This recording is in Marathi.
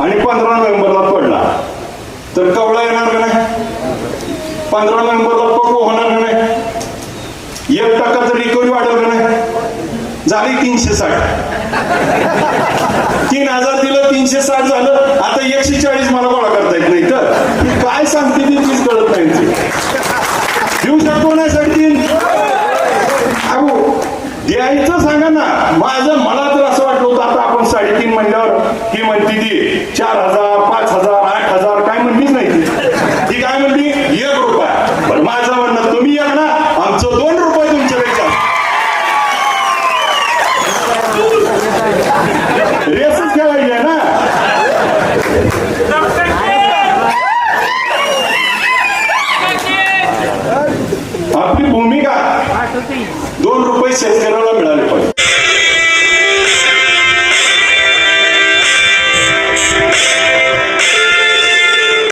आणि पंधरा नोव्हेंबरला पडला. तर कवळा येणार का नाही? पंधरा नोव्हेंबरला पक्व होणार का नाही? एक टक्का तर रिकव्हरी वाढवलं नाही? झाली तीनशे साठ. तीन हजार दिलं तीनशे साठ झालं. आता एकशे चाळीस मला गोळा करता येत नाही. तर काय सांगते ती चीज कळत नाही देऊ शकतो नाही सांगतील अहो द्यायचं सांगा ना. माझं मला ती म्हणल्यावर ही म्हणती ती चार हजार पाच हजार आठ हजार काय म्हणलीच नाही ती ती काय म्हणली? एक रुपया. पण माझं म्हणणं तुम्ही एक ना आमचं दोन रुपये तुमच्यापेक्षा रेसच खेळायची आहे ना. आपली भूमिका. दोन रुपये शेतकऱ्याला मिळाले